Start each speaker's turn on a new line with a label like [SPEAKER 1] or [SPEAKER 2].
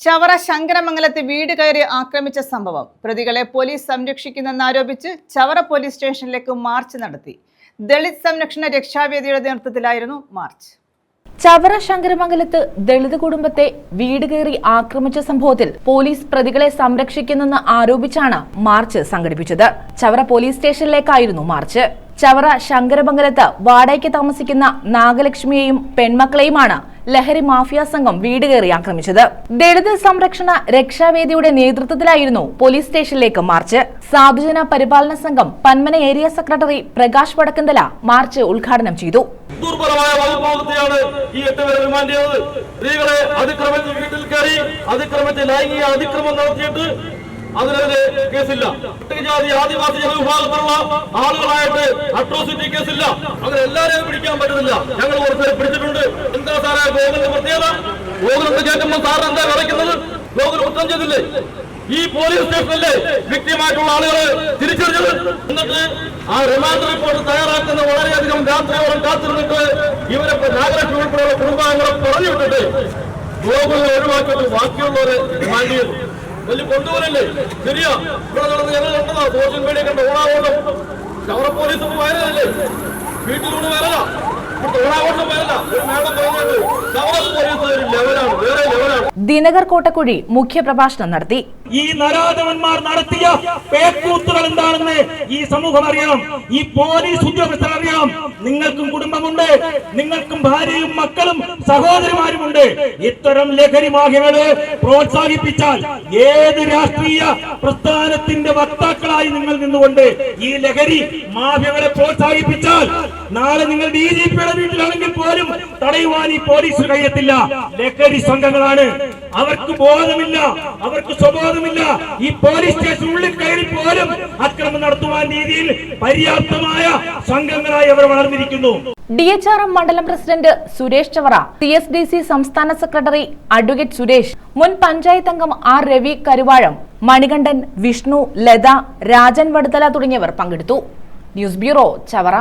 [SPEAKER 1] ചവറ ശങ്കരമംഗലത്ത് വീട് കയറി ആക്രമിച്ച സംഭവം. പ്രതികളെ പോലീസ് സംരക്ഷിക്കുന്നെന്നാരോപിച്ച് ചവറ പോലീസ് സ്റ്റേഷനിലേക്ക് മാർച്ച് നടത്തി. ദളിത് സംരക്ഷണ രക്ഷാവേദിയുടെ നേതൃത്വത്തിലായിരുന്നു മാർച്ച്.
[SPEAKER 2] ചവറ ശങ്കരമംഗലത്ത് ദളിത് കുടുംബത്തെ വീട് കയറി ആക്രമിച്ച സംഭവത്തിൽ പോലീസ് പ്രതികളെ സംരക്ഷിക്കുന്നെന്ന് ആരോപിച്ചാണ് മാർച്ച് സംഘടിപ്പിച്ചത്. ചവറ പോലീസ് സ്റ്റേഷനിലേക്കായിരുന്നു മാർച്ച്. ചവറ ശങ്കരമംഗലത്ത് വാടകയ്ക്ക് താമസിക്കുന്ന നാഗലക്ഷ്മിയെയും പെൺമക്കളെയുമാണ് ലഹരി മാഫിയ സംഘം വീട് കയറി ആക്രമിച്ചത്. ദളിത് സംരക്ഷണ രക്ഷാവേദിയുടെ നേതൃത്വത്തിലായിരുന്നു പോലീസ് സ്റ്റേഷനിലേക്ക് മാർച്ച്. സാധുജന പരിപാലന സംഘം Panmana area secretary Prakash Vadakkanthala march ഉദ്ഘാടനം ചെയ്തു.
[SPEAKER 3] ദുർബലമായ വകുപ്പാണ് ഈ എട്ട് പേരെ റിമാൻഡ് ചെയ്തത്. സ്ത്രീകളെ അതിക്രമിച്ച് വീട്ടിൽ കയറി അതിക്രമിച്ച് ലൈംഗിക അതിക്രമം നടത്തിയിട്ട് അതിനെതിരെ കേസില്ല. പട്ടികജാതി ആദിവാസി ജനവിഭാഗത്തിലുള്ള ആളുകളായിട്ട് അട്രോസിറ്റി കേസില്ല. അങ്ങനെ എല്ലാവരെയും പിടിക്കാൻ പറ്റുന്നില്ല. ഞങ്ങൾ കുറച്ചുപേരെ പിടിച്ചിട്ടുണ്ട്. എന്താ സാറേ ഗോകുലിന്റെ പ്രത്യേകത? ഗോകുലത്ത് കേൾക്കുമ്പോൾ സാർ എന്താ കളിക്കുന്നത് ഗോകുൽ കുറ്റം ചെയ്തില്ലേ? ഈ പോലീസ് സ്റ്റേഷനിലെ വ്യക്തിയുമായിട്ടുള്ള ആളുകളെ തിരിച്ചറിഞ്ഞത്? എന്നിട്ട് ആ റിമാൻഡ് റിപ്പോർട്ട് തയ്യാറാക്കുന്ന വളരെയധികം രാത്രിയോളം കാത്തിരുന്നിട്ട് ഇവരെ നാഗരക്ഷി ഉൾപ്പെടെയുള്ള കുടുംബാംഗങ്ങളെ പറഞ്ഞു വിട്ടിട്ട് ഗോകുലിനെ ഒഴിവാക്കിയിട്ട് ബാക്കിയുള്ളവരെ റിമാൻഡ് ചെയ്തു. വലിയ കൊണ്ടുപോലല്ലേ ശരിയാ. ഇവിടെ നടന്ന് ഞങ്ങൾ കണ്ടതാ. സോഷ്യൽ മീഡിയ കണ്ട ഓണാഘോഷം. ചവറ പോലീസ് ഒന്ന് വയറല്ലേ വീട്ടിലൂടെ വരല ഓണാഘോഷം വരല ഒരു മേഡം പറഞ്ഞത് ചവറ പോലീസ് ഒരു ലെവലാണ് വേറെ ലെവലാണ്
[SPEAKER 2] ദിനകർ കോട്ടക്കുഴി മുഖ്യപ്രഭാഷണം നടത്തി.
[SPEAKER 4] ഈ നരാധവന്മാർ നടത്തിയ പേക്കൂത്തുകൾ എന്താണെന്ന് ഈ സമൂഹം അറിയണം. ഈ പോലീസ് ഉദ്യോഗസ്ഥർ അറിയണം. നിങ്ങൾക്കും കുടുംബമുണ്ട്. നിങ്ങൾക്കും ഭാര്യയും മക്കളും സഹോദരിമാരുമുണ്ട്. ഇത്തരം ലഹരി മാഹികൾ പ്രോത്സാഹിപ്പിച്ചാൽ ഏത് രാഷ്ട്രീയ പ്രസ്ഥാനത്തിന്റെ വക്താക്കളായി നിങ്ങൾ നിന്നുകൊണ്ട് ഈ ലഹരി മാഫിയകളെ പ്രോത്സാഹിപ്പിച്ചാൽ നാളെ നിങ്ങൾ ഡി ജി പിയുടെ വീട്ടിലാണെങ്കിൽ പോലും തടയുവാൻ ഈ പോലീസ് കഴിയത്തില്ല. ലഹരി സംഘങ്ങളാണ് അവർക്ക് ബോധമില്ല അവർക്ക് സ്വബോധമില്ല. ഈ പോലീസ് സ്റ്റേഷൻ ഉള്ളിൽ കയറി പോലും അക്രമം നടത്തുവാൻ രീതിയിൽ പര്യാപ്തമായ സംഘങ്ങളായി അവർ വളർന്നിരിക്കുന്നു.
[SPEAKER 2] ഡി എച്ച് ആർ എം മണ്ഡലം president Suresh Chavara C S D C സംസ്ഥാന സെക്രട്ടറി അഡ്വക്കേറ്റ് സുരേഷ് മുൻ പഞ്ചായത്ത് അംഗം ആർ രവി കരുവാഴം മണികണ്ഠൻ വിഷ്ണു ലത രാജൻ വടുതല തുടങ്ങിയവർ പങ്കെടുത്തു. News bureau Chavara.